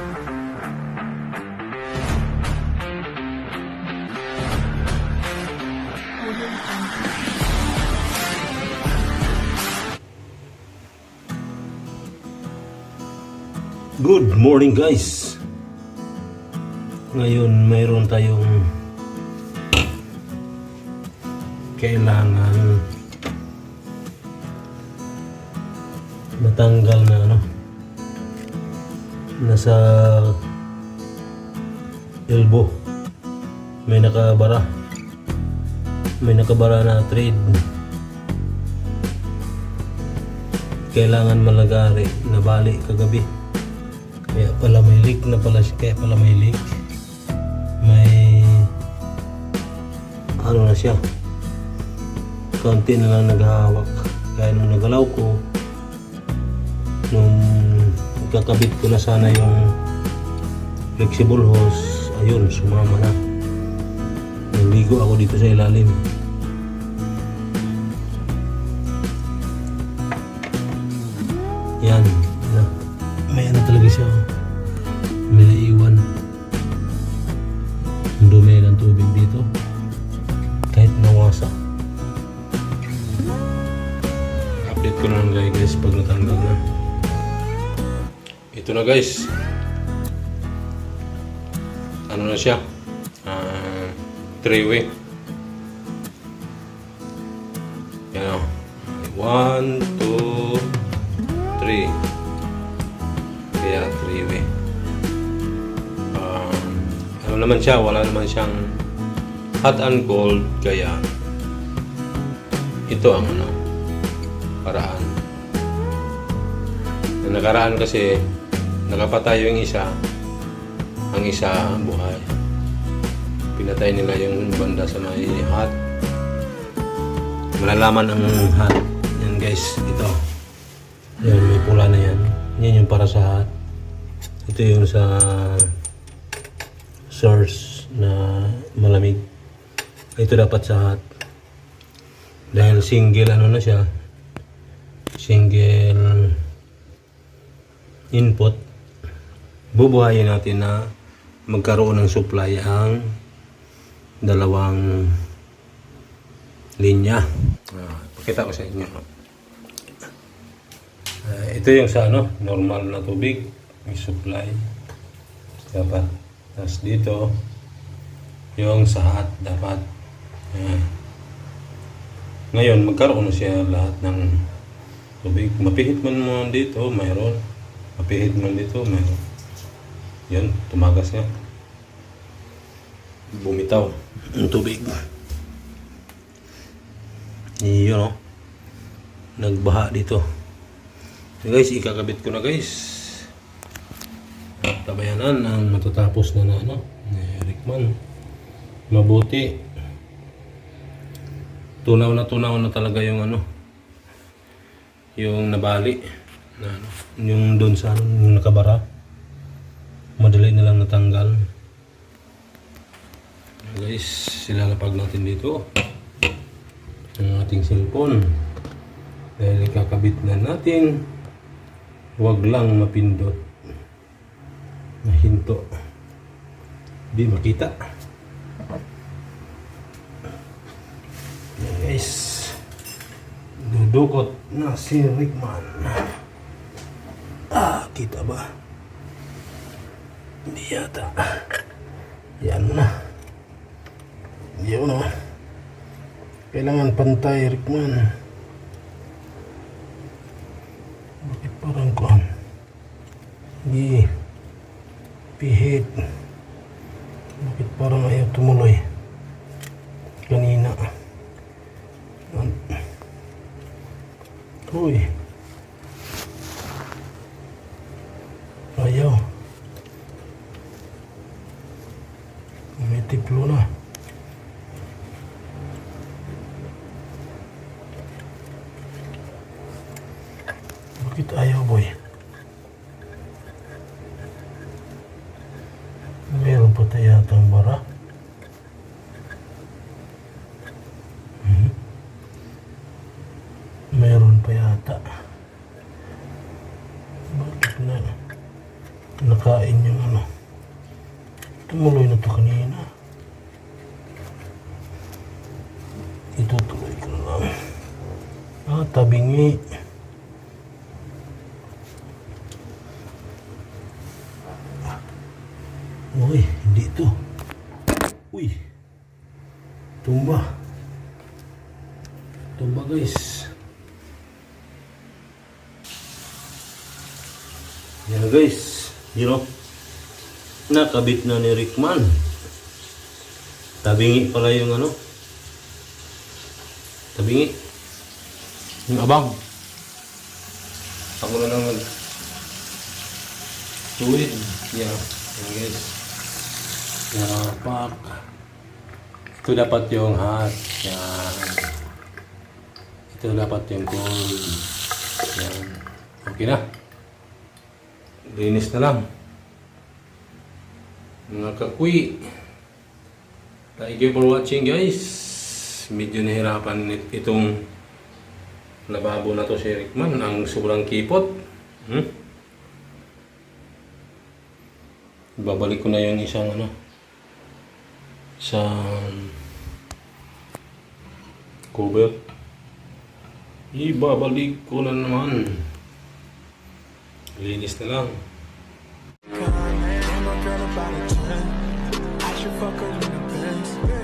Good morning guys! Ngayon mayroon tayong kailangan matanggal na ano nasa elbow. May nakabara. May nakabara na trade. Kailangan malagari nabali kagabi. Kaya pala may leak na pala kaya pala may leak. May ano na siya. Konti na lang naghahawak. Kaya nung nagalaw ko nung kakabit ko na sana yung flexible hose. Ayun sumama na. Naligo ako dito sa ilalim. Yan. Na may ano talaga siya ito na guys. Ano na siya? Ah, three way yan o one, two, three. Kaya three way um, ano naman siya? Wala naman siyang hot and cold. Kaya ito ang ano paraan. Na nakaraan kasi nakapatay yung isa. Ang isa buhay. Pinatay nila yung banda sa may hot malalaman ang hot yan guys ito. Yan may pula na yan. Yan yung para sa hot ito yung sa source na malamig. Ito dapat sa hot dahil single ano na siya? Single input bubuhayin natin na magkaroon ng supply ang dalawang linya. Ah, pakita ko sa inyo. Ah, ito yung sa ano normal na tubig. May supply. Dapat tapos dito yung sa hot dapat. Ayan. ngayon magkaroon na siya lahat ng tubig. Mapihit man mo dito mayroon. Mapihit man dito mayroon yun tumagas nga. Bumitaw. Ang tubig. Yun o nagbaha dito. So guys ikakabit ko na guys. Tabayanan ang matatapos na na ano Rickman mabuti. Tunaw na tunaw na talaga yung ano yung nabali na ano yung doon sa ano yung nakabara madali na lang natanggal. Guys silalapag natin dito ang ating cellphone. Dahil ikakabit na natin huwag lang mapindot. Mahinto. Di makita. Guys dudukot na si Rickman. Ah kita ba hindi yata. Yan na. Yun na. Kailangan pantay Rickman. Bakit parang kuhan? Hindi. Pihit. Bakit parang ayaw tumuloy? Kanina. An- uy ayaw may tiplo na bakit ayaw boy meron pa tayo yatang bara Mhm. meron pa yata bakit na nakain yung ano. Tumuloy na to kanina. Itutuloy ko lang. Ah, tabingi. Uy, hindi ito. Uy. Tumba. Tumba guys. Yan guys. You know. Nakabit na ni Rickman. Tabingi pala yung ano. Tabingi. Yung abang. Ako na mag tuwid. Yeah. Yan guys. Yapak. Ito dapat yung hot. Yan. Ito dapat yung cold. Yan. Okay na. Linis na lang. Mga kakwi. Thank you for watching guys. Medyo nahirapan it- itong lababo na to si Rickman. Ang sobrang kipot. Hmm? Babalik ko na yung isang ano. Isang cover. Ibabalik ko na naman. Linis na lang. And my girl about a 10. I should fuck her in the